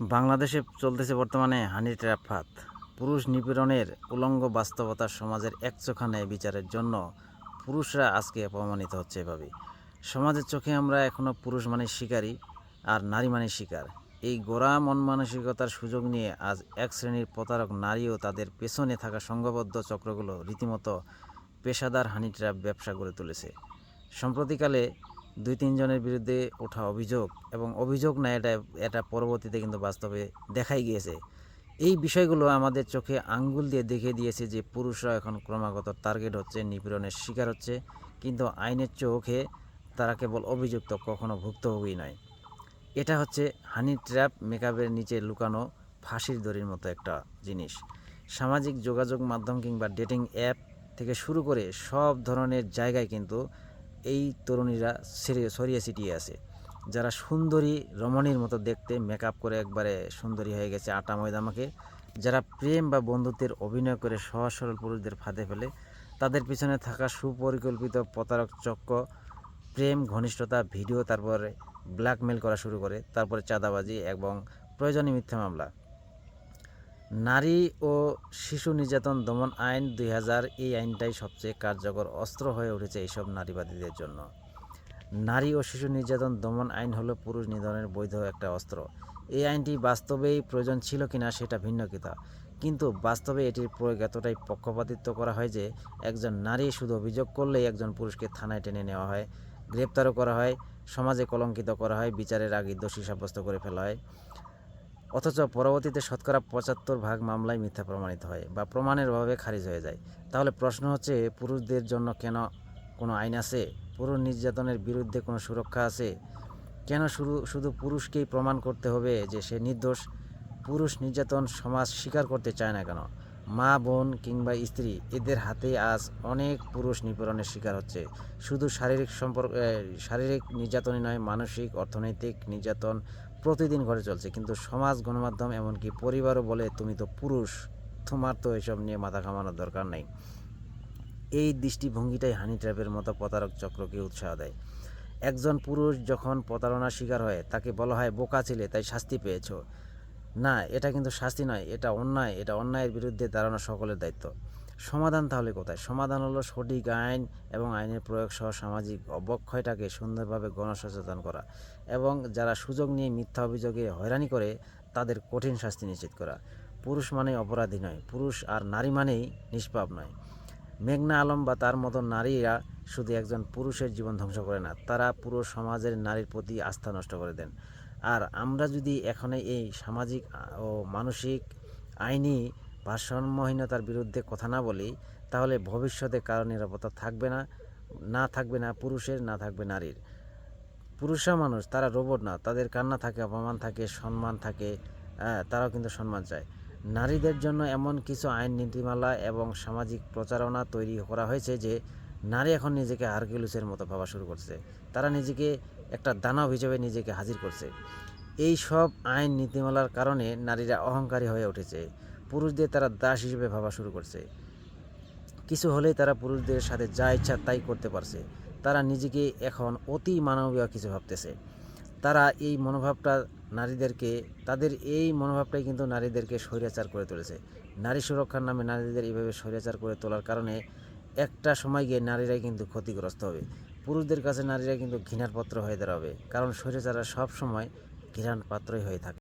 বাংলাদেশে চলতেছে বর্তমানে হানি ট্র্যাপ ফাঁদ পুরুষ নিপীড়নের উলঙ্গ বাস্তবতা সমাজের একচোখানে বিচারের জন্য পুরুষরা আজকে অপমানিত হচ্ছে এভাবে সমাজের চোখে আমরা এখনও পুরুষ মানে শিকারী আর নারী মানে শিকার। এই গোড়া মন মানসিকতার সুযোগ নিয়ে আজ এক শ্রেণির প্রতারক নারীও তাদের পেছনে থাকা সংঘবদ্ধ চক্রগুলো রীতিমতো পেশাদার হানি ট্র্যাপ ব্যবসা গড়ে তুলেছে। সম্প্রতিকালে দুই তিনজনের বিরুদ্ধে ওঠা অভিযোগ এবং অভিযোগ না, এটা এটা পরবর্তীতে কিন্তু বাস্তবে দেখাই গিয়েছে। এই বিষয়গুলো আমাদের চোখে আঙ্গুল দিয়ে দেখিয়ে দিয়েছে যে পুরুষরা এখন ক্রমাগত টার্গেট হচ্ছে, নিপীড়নের শিকার হচ্ছে। কিন্তু আইনের চোখে তারা কেবল অভিযুক্ত, কখনো ভুক্তভোগী নয়। এটা হচ্ছে হানি ট্র্যাপ মেকআপের নিচে লুকানো ফাঁসির দড়ির মতো একটা জিনিস। সামাজিক যোগাযোগ মাধ্যম কিংবা ডেটিং অ্যাপ থেকে শুরু করে সব ধরনের জায়গায় কিন্তু এই তরুণীরা ছড়িয়ে ছিটিয়ে আছে। যারা সুন্দরী রমণীর মতো দেখতে মেকআপ করে একবারে সুন্দরী হয়ে গেছে আটা ময়দামাকে, যারা প্রেম বা বন্ধুত্বের অভিনয় করে সহজ সরল পুরুষদের ফাঁদে ফেলে, তাদের পিছনে থাকা সুপরিকল্পিত প্রতারক চক্র, প্রেম, ঘনিষ্ঠতা, ভিডিও, তারপরে ব্ল্যাকমেল করা শুরু করে, তারপরে চাঁদাবাজি এবং প্রয়োজনীয় মিথ্যা মামলা। নারী ও শিশু নির্যাতন দমন আইন দুই হাজার এই আইনটাই সবচেয়ে কার্যকর অস্ত্র হয়ে উঠেছে এইসব নারীবাদীদের জন্য। নারী ও শিশু নির্যাতন দমন আইন হলো পুরুষ নিধনের বৈধ একটা অস্ত্র। এই আইনটি বাস্তবেই প্রয়োজন ছিল কিনা সেটা ভিন্ন কথা। কিন্তু বাস্তবে এটির প্রয়োগ এতটাই পক্ষপাতিত্ব করা হয় যে একজন নারী শুধু অভিযোগ করলেই একজন পুরুষকে থানায় টেনে নেওয়া হয়, গ্রেপ্তারও করা হয়, সমাজে কলঙ্কিত করা হয়, বিচারের আগে দোষী সাব্যস্ত করে ফেলা হয়। অথচ পরবর্তীতে শতকরা পঁচাত্তর ভাগ মামলায় মিথ্যা প্রমাণিত হয় বা প্রমাণের অভাবে খারিজ হয়ে যায়। তাহলে প্রশ্ন হচ্ছে, পুরুষদের জন্য কেন কোনো আইন আছে? পুরুষ নির্যাতনের বিরুদ্ধে কোনো সুরক্ষা আছে? কেন শুধু শুধু পুরুষকেই প্রমাণ করতে হবে যে সে নির্দোষ? পুরুষ নির্যাতন সমাজ স্বীকার করতে চায় না কেন? মা, বোন কিংবা স্ত্রী, এদের হাতে আজ অনেক পুরুষ নিপীড়নের শিকার হচ্ছে। শুধু শারীরিক সম্পর্ক শারীরিক নির্যাতনই নয়, মানসিক, অর্থনৈতিক নির্যাতন প্রতিদিন ঘরে চলছে। কিন্তু সমাজ, গণমাধ্যম এমনকি পরিবারও বলে, তুমি তো পুরুষ, তোমার তো এসব নিয়ে মাথা ঘামানোর দরকার নাই। এই দৃষ্টিভঙ্গিটাই হানি ট্র্যাপের মতো প্রতারক চক্রকে উৎসাহ দেয়। একজন পুরুষ যখন প্রতারণার শিকার হয়, তাকে বলা হয়, বোকা ছিলে, তাই শাস্তি পেয়েছ। না, এটা কিন্তু শাস্তি নয়, এটা অন্যায়, এটা অন্যায়ের বিরুদ্ধে দাঁড়ানো সকলের দায়িত্ব। সমাধান তাহলে কোথায়? সমাধান হলো সঠিক আইন এবং আইনের প্রয়োগ সহ সামাজিক অবক্ষয়টাকে সুন্দরভাবে গণসচেতন করা এবং যারা সুযোগ নিয়ে মিথ্যা অভিযোগে হয়রানি করে, তাদের কঠিন শাস্তি নিশ্চিত করা। পুরুষ মানে অপরাধী নয়, পুরুষ আর নারী মানেই নিষ্পাপ নয়। মেঘনা আলম বা তার মতো নারীরা শুধু একজন পুরুষের জীবন ধ্বংস করে না, তারা পুরো সমাজের নারীর প্রতি আস্থা নষ্ট করে দেন। আর আমরা যদি এখানে এই সামাজিক ও মানসিক আইনি ভারসাম্যহীনতার বিরুদ্ধে কথা না বলি তাহলে ভবিষ্যতে কারও নিরাপত্তা থাকবে না না থাকবে না পুরুষের না থাকবে নারীর। পুরুষরা মানুষ তারা রোবট না তাদের কান্না থাকে অপমান থাকে সম্মান থাকে হ্যাঁ, তারাও কিন্তু সম্মান চায়। নারীদের জন্য এমন কিছু আইন নীতিমালা এবং সামাজিক প্রচারণা তৈরি করা হয়েছে যে নারী এখন নিজেকে হারকিউলিসের মতো ভাবা শুরু করছে। তারা নিজেকে একটা দানব হিসেবে নিজেকে হাজির করছে। এই সব আইন নীতিমালার কারণে নারীরা অহংকারী হয়ে উঠেছে। পুরুষদের তারা দাস হিসেবে ভাবা শুরু করছে। কিছু হলেই তারা পুরুষদের সাথে যা ইচ্ছা তাই করতে পারছে। তারা নিজেকে এখন অতি মানবীয় কিছু ভাবতেছে। তারা এই মনোভাবটা নারীদেরকে, তাদের এই মনোভাবটাই কিন্তু নারীদেরকে স্বৈরাচার করে তুলেছে। নারী সুরক্ষার নামে নারীদের এইভাবে স্বৈরাচার করে তোলার কারণে একটা সময় গিয়ে নারীরাই কিন্তু ক্ষতিগ্রস্ত হবে। পুরুষদের কাছে নারীরা কিন্তু ঘৃণার পাত্র হয়ে দাঁড়াবে। কারণ স্বৈরাচাররা সব সময় ঘৃণার পাত্রই হয়ে থাকে।